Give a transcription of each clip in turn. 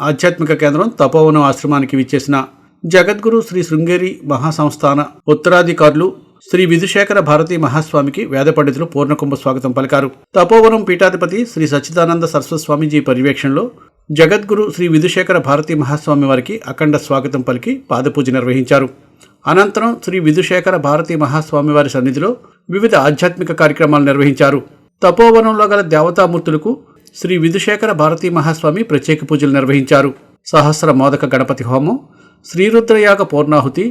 ఆధ్యాత్మిక కేంద్రం తపోవనం ఆశ్రమానికి విచ్చేసిన జగద్గురు శ్రీ శృంగేరి మహాసంస్థాన ఉత్తరాధికారులు శ్రీ విధుశేఖర భారతీ మహాస్వామికి వేద పండితులు పూర్ణకుంభ స్వాగతం పలికారు. తపోవనం పీఠాధిపతి శ్రీ సచ్చిదానంద సరస్వతి స్వామీజీ పర్యవేక్షణలో జగద్గురు శ్రీ విధుశేఖర భారతీ మహాస్వామి వారికి అఖండ స్వాగతం పలికి పాదపూజ నిర్వహించారు. అనంతరం శ్రీ విధుశేఖర భారతీ మహాస్వామి వారి సన్నిధిలో వివిధ ఆధ్యాత్మిక కార్యక్రమాలు నిర్వహించారు. తపోవనంలో గల దేవతామూర్తులకు శ్రీ విధుశేఖర భారతీ మహాస్వామి ప్రత్యేక పూజలు నిర్వహించారు. సహస్ర మోదక గణపతి హోమం శ్రీరుద్రయాగ పూర్ణాహుతి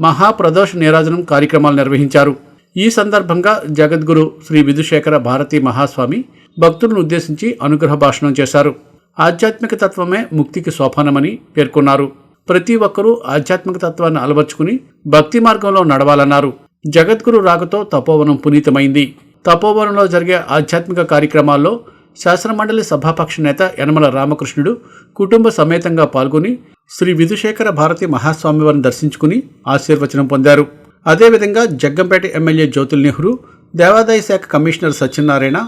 మహాప్రదోష నీరాజనం కార్యక్రమాలు నిర్వహించారు. ఈ సందర్భంగా జగద్గురు శ్రీ విధుశేఖర భారతీ మహాస్వామి భక్తులను ఉద్దేశించి అనుగ్రహ భాషణం చేశారు. ఆధ్యాత్మిక తత్వమే ముక్తికి సోపానమని పేర్కొన్నారు. ప్రతి ఒక్కరూ ఆధ్యాత్మిక తత్వాన్ని అలవర్చుకుని భక్తి మార్గంలో నడవాలన్నారు. జగద్గురు రాకతో తపోవనం పునీతమైంది. తపోవనంలో జరిగే ఆధ్యాత్మిక కార్యక్రమాల్లో శాసనమండలి సభాపక్ష నేత యనమల రామకృష్ణుడు కుటుంబ సమేతంగా పాల్గొని శ్రీ విధుశేఖర భారతి మహాస్వామి వారిని దర్శించుకుని ఆశీర్వచనం పొందారు. అదేవిధంగా జగ్గంపేట ఎమ్మెల్యే జ్యోతుల్ నెహ్రూ దేవాదాయ శాఖ కమిషనర్ సత్యనారాయణ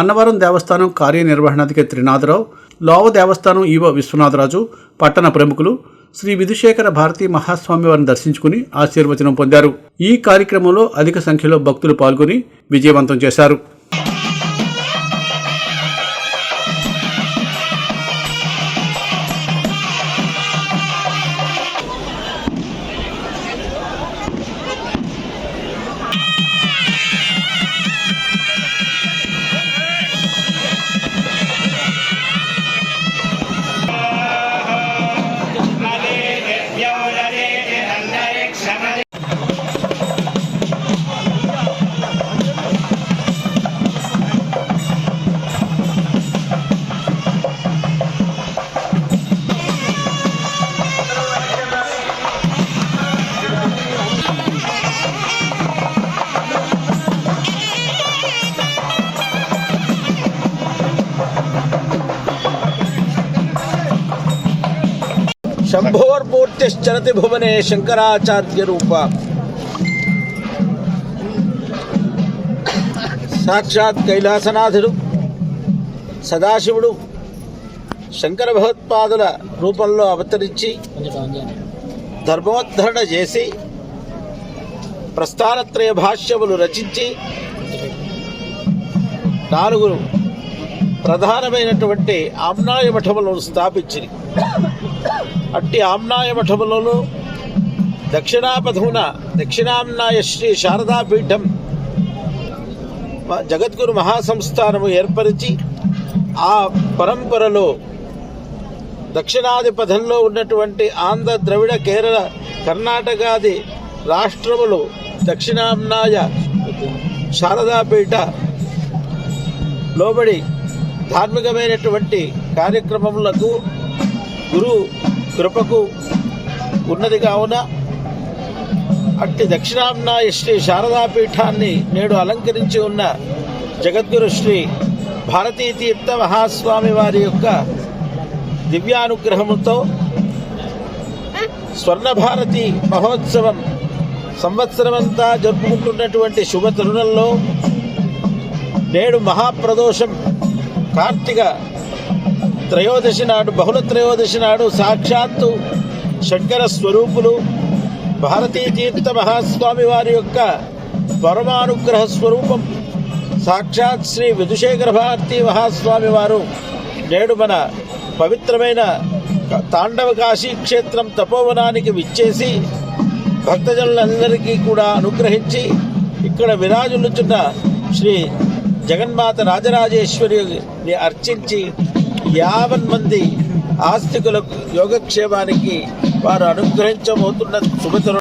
అన్నవరం దేవస్థానం కార్యనిర్వహణాధికారి త్రినాథరావు లోవ దేవస్థానం ఈవో విశ్వనాథరాజు పట్టణ ప్రముఖులు శ్రీ విధుశేఖర భారతీ మహాస్వామి వారిని దర్శించుకుని ఆశీర్వచనం పొందారు. ఈ కార్యక్రమంలో అధిక సంఖ్యలో భక్తులు పాల్గొని విజయవంతం చేశారు. శంభోర్మూర్తిశ్చరతి భువనే శంకరాచార్య రూప సాక్షాత్ కైలాసనాథుడు సదాశివుడు శంకర భగవత్పాదుల రూపంలో అవతరించి ధర్మోద్ధరణ చేసి ప్రస్థానత్రయ భాష్యములు రచించి నాలుగు ప్రధానమైనటువంటి ఆమ్నాయ మఠములను స్థాపించింది అట్టి ఆమ్నాయ మఠములను దక్షిణాపథమున దక్షిణామ్నాయ శ్రీ శారదాపీఠం జగద్గురు మహాసంస్థానము ఏర్పరిచి ఆ పరంపరలో దక్షిణాది పథంలో ఉన్నటువంటి ఆంధ్ర ద్రవిడ కేరళ కర్ణాటకాది రాష్ట్రములు దక్షిణామ్నాయ శారదాపీఠ లోబడి ధార్మికమైనటువంటి కార్యక్రమములకు గురు కృపకు ఉన్నది కావున అట్టి దక్షిణామ్నాయ శ్రీ శారదాపీఠాన్ని నేడు అలంకరించి ఉన్న జగద్గురు శ్రీ భారతీ తీర్థ మహాస్వామి వారి యొక్క దివ్యానుగ్రహముతో స్వర్ణభారతి మహోత్సవం సంవత్సరమంతా జరుపుకుంటున్నటువంటి శుభ తరుణంలో నేడు మహాప్రదోషం కార్తీక త్రయోదశి నాడు బహుళ త్రయోదశి నాడు సాక్షాత్తు శంకర స్వరూపులు భారతీ తీర్థ మహాస్వామి వారి యొక్క పరమానుగ్రహ స్వరూపం. సాక్షాత్ శ్రీ విధుశేఖర భారతీ మహాస్వామి వారు నేడు మన పవిత్రమైన తాండవ కాశీ క్షేత్రం తపోవనానికి విచ్చేసి భక్తజనులందరికీ కూడా అనుగ్రహించి ఇక్కడ విరాజులుచున్న శ్రీ జగన్మాత రాజరాజేశ్వరిని అర్చించి యావన్ మంది ఆస్తికులకు యోగక్షేమానికి వారు అనుగ్రహించబోతున్న శుభతరు